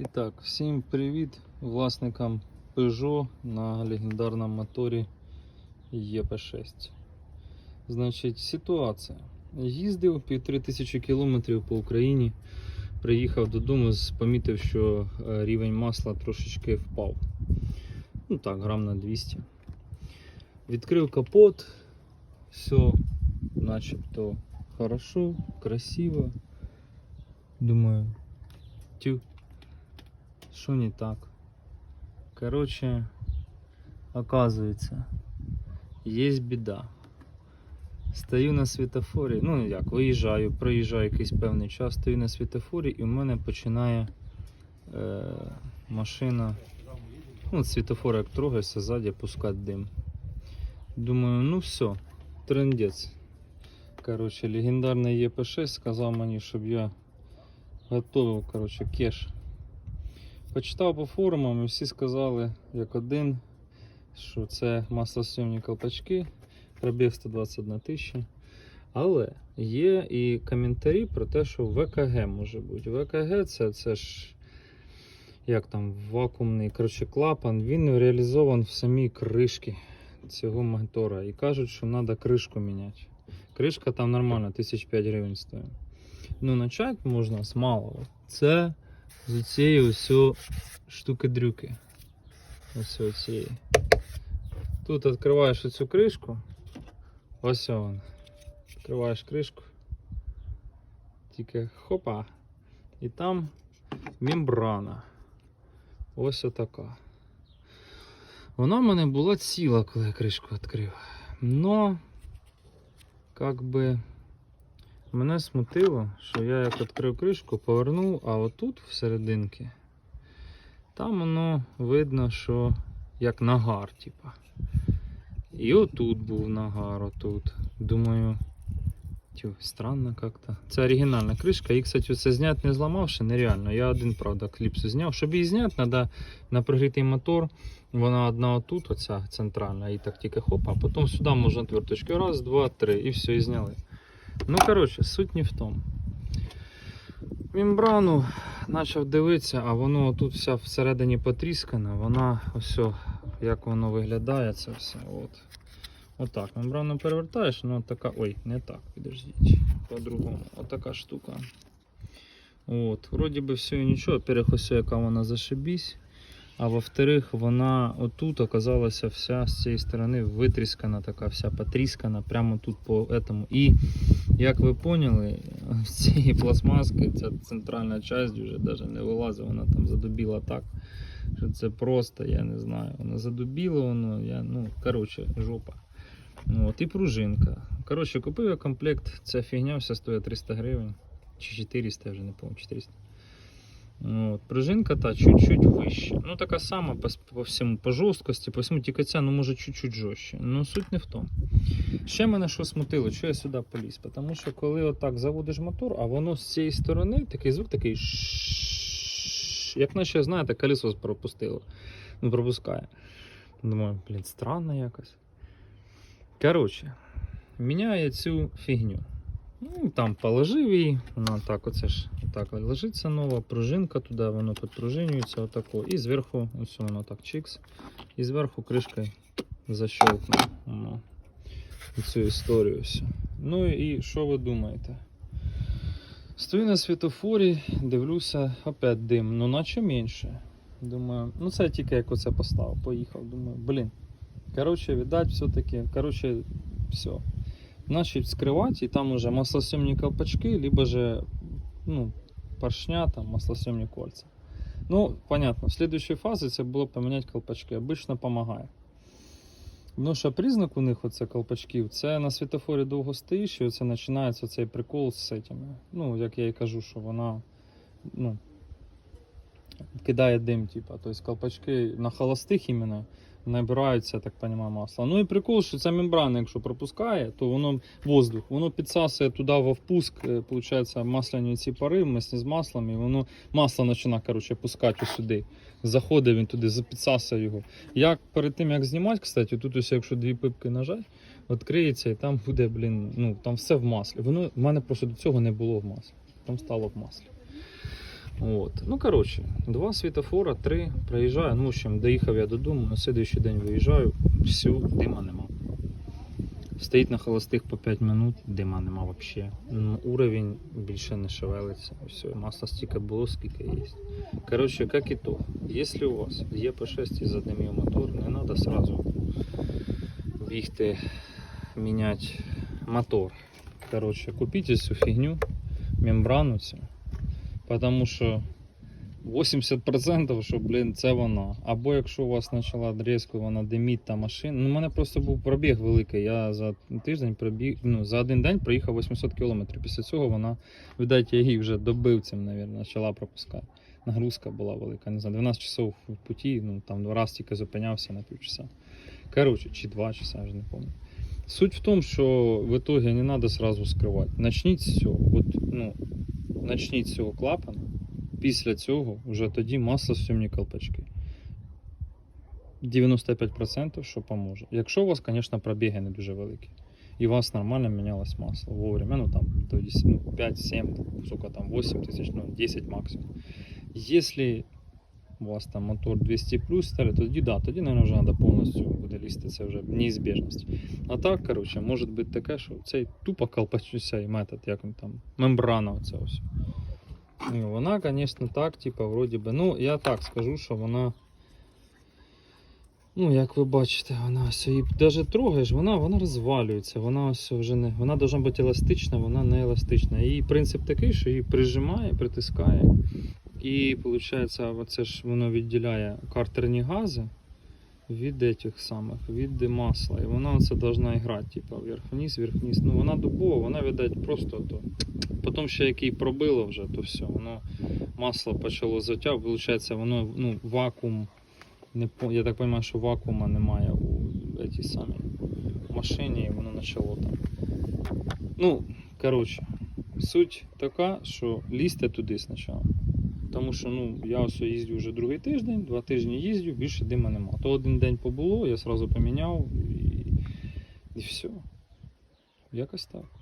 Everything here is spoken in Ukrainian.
І так, всім привіт власникам Peugeot на легендарному моторі ЄП6. Значить, ситуація. Їздив півтори тисячі кілометрів по Україні. Приїхав додому, помітив, що е, рівень масла трошечки впав. Ну так, грам на 200. Відкрив капот, все начебто хорошо, красиво. Думаю, тю, що не так? Короче, оказується, є біда. Стою на світофорі, ну як, виїжджаю, проїжджаю якийсь певний час, стою на світофорі і в мене починає е, машина. Ну, світофор як трогається, ззаді пускати дим. Думаю, ну все, трендець. Короче, легендарний ЄП6 сказав мені, щоб я готовив короче, кеш. Почитав по форумам і всі сказали, як один, що це маслосйомні колпачки, пробіг 121 тисяча. Але є і коментарі про те, що ВКГ може бути. ВКГ це, це ж як там вакуумний коротше, клапан, він реалізований в самій кришці цього мотора. І кажуть, що треба кришку міняти. Кришка там нормальна, 1005 гривень стоїть. Ну, начать можна з малого. Це з цієї ось штуки-дрюки. Ось цієї. Тут відкриваєш оцю кришку. Ось вона. Відкриваєш кришку. Тільки хопа. І там мембрана. Ось отака. Вона в мене була ціла, коли я кришку відкрив. Но, как би, Мене смутило, що я як відкрив кришку, повернув, а отут всерединки, там воно видно, що як нагар, типа. І отут був нагар, отут. Думаю, тю, странно как-то. Це оригінальна кришка. І, кстати, це зняти не зламавши, нереально. Я один, правда, кліпсу зняв. Щоб її зняти, треба на прогрітий мотор. Вона одна отут, оця центральна, і так тільки хоп, а потім сюди можна отверточки. Раз, два, три, і все, і зняли. Ну, коротше, суть не в тому. Мембрану почав дивитися, а воно тут вся всередині потріскана, вона ось, як воно виглядає, це все. От. Отак. Мембрану перевертаєш, ну така. Ой, не так, підождіть. По-другому. Отака штука. От. Вроді би все і нічого. Во-первых, яка вона зашибісь. А во-вторых, вона отут оказалася вся з цієї сторони витріскана, така вся потріскана, прямо тут по этому. І як ви поняли, з цієї пластмаски ця центральна частина вже навіть не вилазить, вона там задубіла так. Що це просто, я не знаю. Воно задубіло, воно, я, ну, коротше, жопа. Ну, От, і пружинка. Коротше, купив я комплект, ця фігня вся стоїть 300 гривень. Чи 400, я вже не пам'ятаю, 400. От, пружинка та чуть-чуть вище. Ну, така сама по, по всьому, по жорсткості, по всьому, тільки ця, ну, може, чуть-чуть жорстче. Ну, суть не в тому. Ще мене що смутило, що я сюди поліз. Тому що коли отак заводиш мотор, а воно з цієї сторони такий звук такий. Як наче, знаєте, колесо пропустило. Ну, пропускає. Думаю, блін, странно якось. Коротше, міняє цю фігню. Ну, там положив її, вона так оце ж так лежиться нова, пружинка туди, воно підпружинюється отако. І зверху, ось воно так чикс. І зверху кришкою защелкнув. Воно цю історію. всю. Ну і що ви думаєте? Стою на світофорі, дивлюся, опять дим, ну наче менше. Думаю, ну це тільки як оце поставив, поїхав. Думаю, блін. Коротше, віддать все-таки. Коротше, все. Значить, скривати, і там уже маслосйомні колпачки, либо же ну, поршня, там, маслосйомні кольця. Ну, понятно, в следующей фазі це було поміняти колпачки. Обично допомагає. Ну, що признак у них оце колпачків, це на світофорі довго стоїш, і оце починається цей прикол з цими. Ну, як я і кажу, що вона ну, кидає дим, типа. Тобто колпачки на холостих іменно набираються, так розумію, масло. Ну і прикол, що ця мембрана, якщо пропускає, то воно воздух, воно підсасує туди во впуск, е, получається, масляні ці пари вместе з маслом, і воно масло починає коротше, пускати сюди. Заходить він туди, запідсасує його. Як перед тим як знімати, кстати, тут ось якщо дві пипки нажать, відкриється і там буде, блін, ну там все в маслі. Воно в мене просто до цього не було в маслі. Там стало в маслі. От. Ну, коротше, два світофора, три, проїжджаю. Ну, в общем, доїхав я додому, на слідуючий день виїжджаю, все, дима нема. Стоїть на холостих по 5 минут, дима нема взагалі. Ну, уровень більше не шевелиться. Все, масло стільки було, скільки є. Коротше, як итог, якщо у вас є P6 і задимів мотор, не треба сразу бігти міняти мотор. Коротше, купіть цю фігню, мембрану цю. Потому що 80% що, блін, це вона. Або якщо у вас почала різко вона диміть та машина. Ну, у мене просто був пробіг великий. Я за тиждень пробіг, ну, за один день проїхав 800 км. Після цього вона, видать, я її вже добив цим, мабуть, почала пропускати. Нагрузка була велика. Не знаю, 12 часов в путі, ну там два рази тільки зупинявся на півчаса. Коротше, чи два часа, я вже не пам'ятаю. Суть в тому, що в итоге не треба сразу скривати. Начніть з цього. От, ну, начніть з цього клапана. Після цього вже тоді маслосйомні колпачки. 95% що поможе. Якщо у вас, звісно, пробіги не дуже великі. І у вас нормально мінялось масло вовремя, ну там до 10, ну, 5-7, сколько там, 8 тисяч, ну 10 максимум. Якщо у вас там мотор 200 плюс старий, тоді да, тоді, мабуть, вже треба повністю буде лізти, це вже неізбіжність. А так, коротше, може бути таке, що цей тупо колпачуся і метод, як він там, мембрана оця ось. Ну, Вона, звісно, так, типа, вроді би. Ну, я так скажу, що вона. Ну, як ви бачите, вона ось її навіть трогаєш, вона, вона розвалюється. Вона ось вже не. Вона должна бути еластична, вона не еластична. Її принцип такий, що її прижимає, притискає. І виходить, оце ж воно відділяє картерні гази від этих самих, від масла. І вона оце должна грати, типу, вверх-вниз, вверх-вниз. Ну, вона дубова, вона, видать, просто то. Потім ще як її пробило вже, то все, воно масло почало затягувати, виходить, воно ну, вакуум. Не, я так розумію, що вакуума немає у цій самій машині, і воно почало там. Ну, коротше, суть така, що лізьте туди спочатку. Тому що ну, я ось їздю вже другий тиждень, два тижні їздю, більше дима нема. То один день побуло, я одразу поміняв і, і все. Якось так.